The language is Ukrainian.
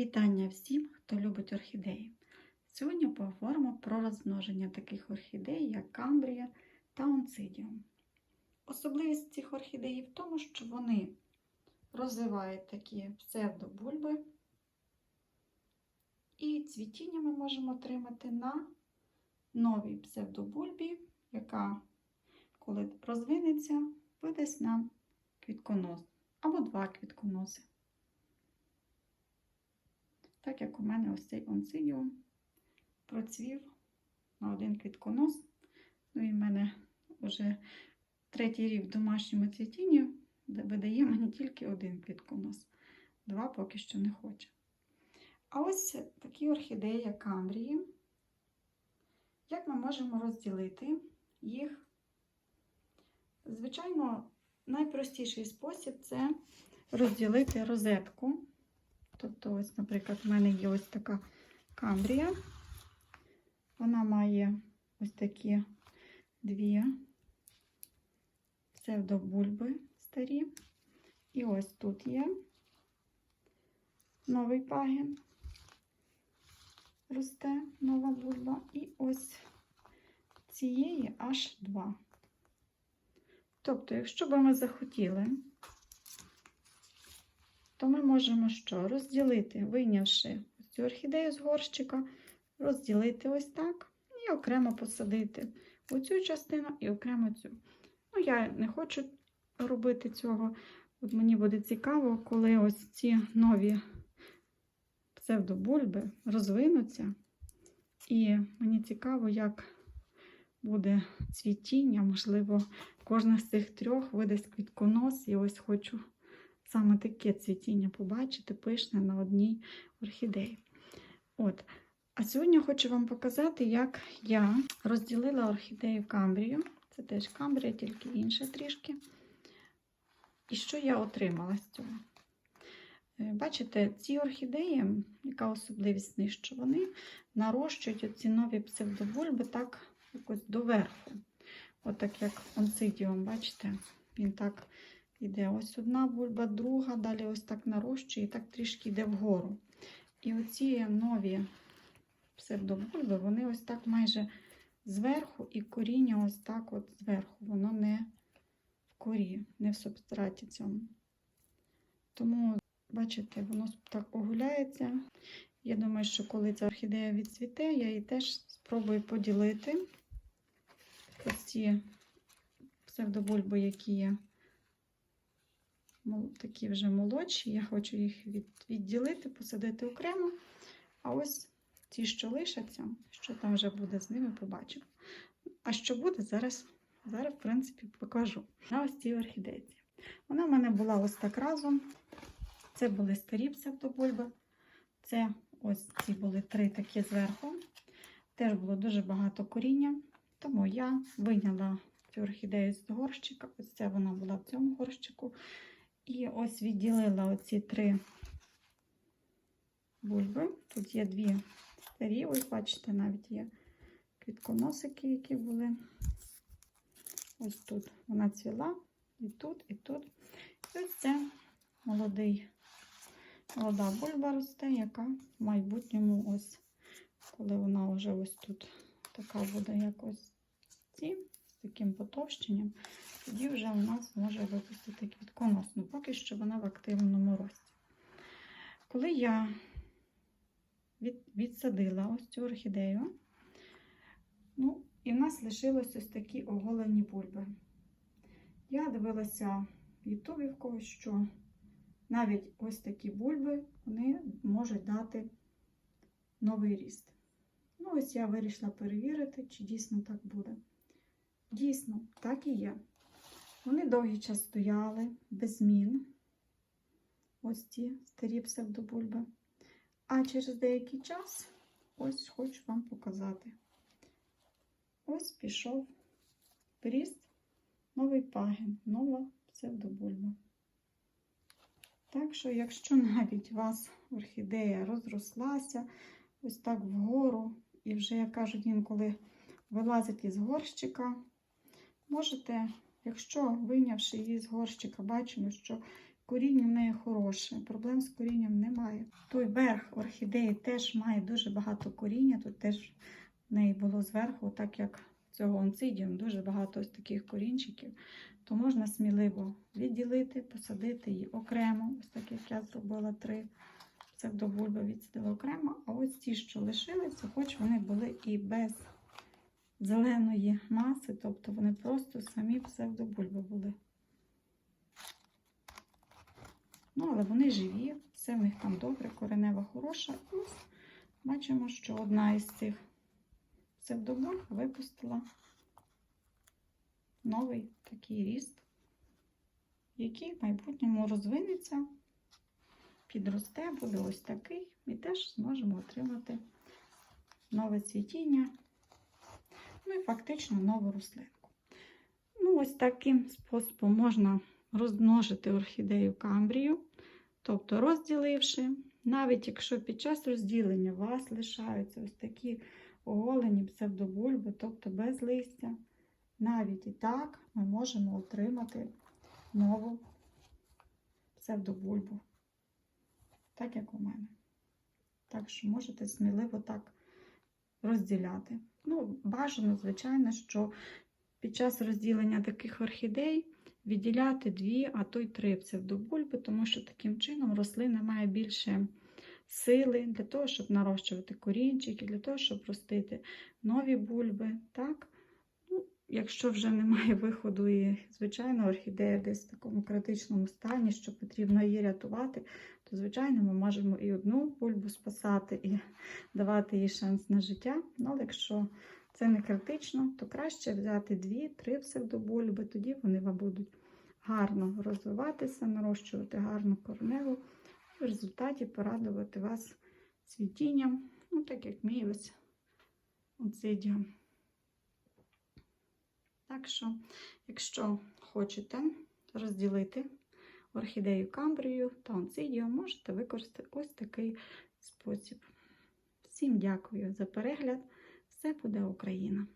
Вітання всім, хто любить орхідеї. Сьогодні поговоримо про розмноження таких орхідей, як камбрія та онцидіум. Особливість цих орхідей в тому, що вони розвивають такі псевдобульби, і цвітіння ми можемо отримати на новій псевдобульбі, яка, коли розвинеться, видасть нам квітконос або два квітконоси. Так як у мене ось цей онцидіум процвів на один квітконос. Ну і в мене вже третій рік в домашньому цвітінні видає мені тільки один квітконос. Два поки що не хоче. А ось такі орхідеї, як камбрії. Як ми можемо розділити їх? Звичайно, найпростіший спосіб це розділити розетку. Тобто, ось, наприклад, в мене є ось така камбрія. Вона має ось такі дві псевдобульби старі. І ось тут є новий пагін. Росте нова бульба. І ось цієї аж два. Тобто, якщо би ми захотіли, то ми можемо що? Розділити, вийнявши цю орхідею з горщика, розділити ось так і окремо посадити оцю частину і окремо цю. Ну, я не хочу робити цього. От мені буде цікаво, коли ось ці нові псевдобульби розвинуться. І мені цікаво, як буде цвітіння, можливо, кожна з цих трьох видасть квітконос. І ось хочу саме таке цвітіння побачити, пишне на одній орхідеї. От. А сьогодні хочу вам показати, як я розділила орхідею камбрію. Це теж камбрія, тільки інша трішки. І що я отримала з цього? Е, Бачите, ці орхідеї, яка особливість них, що вони нарощують оці нові псевдобульби так якось доверху. Отак, як онцидіум, бачите, він так Іде ось одна бульба, друга, далі ось так нарощує і так трішки йде вгору. І оці нові псевдобульби, вони ось так майже зверху, і коріння ось так от зверху. Воно не в корі, не в субстраті цьому. Тому, бачите, воно так огуляється. Я думаю, що коли ця орхідея відцвіте, я її теж спробую поділити. Ось ці псевдобульби, які є такі вже молодші, я хочу їх відділити, посадити окремо. А ось ті, що лишаться, що там вже буде з ними, побачимо. А що буде, зараз, зараз в принципі, покажу. На ось цій орхідейці. Вона в мене була ось так разом. Це були старі псевдобульби. Це ось ці були три такі зверху. Теж було дуже багато коріння, тому я вийняла цю орхідею з горщика. Ось це вона була в цьому горщику. І ось відділила оці три бульби. Тут є дві старі, ось, бачите, навіть є квітконосики, які були. Ось тут вона цвіла, і тут, і тут. І ось це молодий, молода бульба росте, яка в майбутньому, ось, коли вона вже ось тут така буде, як ось ці, таким потовщенням тоді вже у нас може випустити квітконос. Ну, поки що вона в активному рості. Коли я від, відсадила ось цю орхідею, ну, і в нас лишилось ось такі оголені бульби. Я дивилася в Ютубі в когось, що навіть ось такі бульби вони можуть дати новий ріст. Ну, ось я вирішила перевірити, чи дійсно так буде. Дійсно, так і є. Вони довгий час стояли без змін. Ось ці старі псевдобульби. А через деякий час, ось хочу вам показати. Ось пішов пріст, новий пагін, нова псевдобульба. Так що, якщо навіть у вас орхідея розрослася, ось так вгору, і вже, як кажуть, інколи вилазить із горщика, можете Якщо, вийнявши її з горщика, бачимо, що коріння в неї хороше, проблем з корінням немає. Той верх орхідеї теж має дуже багато коріння. Тут теж в неї було зверху, так як цього онцидіум, дуже багато ось таких корінчиків, то можна сміливо відділити, посадити її окремо, ось так як я зробила три псевдобульби відсадила окремо, а ось ті, що лишилися, хоч вони були і без зеленої маси, тобто вони просто самі псевдобульби були. Ну, але вони живі, все в них там добре, коренева хороша. Ось бачимо, що одна із цих псевдобульб випустила новий такий ріст, який в майбутньому розвинеться, підросте, буде ось такий, і теж зможемо отримати нове цвітіння, ну і фактично нову рослинку. Ну, ось таким способом можна розмножити орхідею камбрію, тобто розділивши, навіть якщо під час розділення у вас лишаються ось такі оголені псевдобульби, тобто без листя, навіть і так ми можемо отримати нову псевдобульбу, так як у мене. Так що можете сміливо так розділяти. Ну, бажано, звичайно, що під час розділення таких орхідей відділяти дві, а то й три псевдобульби, тому що таким чином рослина має більше сили для того, щоб нарощувати корінчики, для того, щоб ростити нові бульби. Так? Якщо вже немає виходу, і, звичайно, орхідея десь в такому критичному стані, що потрібно її рятувати, то, звичайно, ми можемо і одну бульбу спасати, і давати їй шанс на життя. Але якщо це не критично, то краще взяти дві-три псевдобульби, тоді вони вам будуть гарно розвиватися, нарощувати гарну корневу, в результаті порадувати вас цвітінням, ну так як мій ось оцидіум. Так що, якщо хочете розділити орхідею камбрію та онцидію, можете використати ось такий спосіб. Всім дякую за перегляд! Все буде Україна!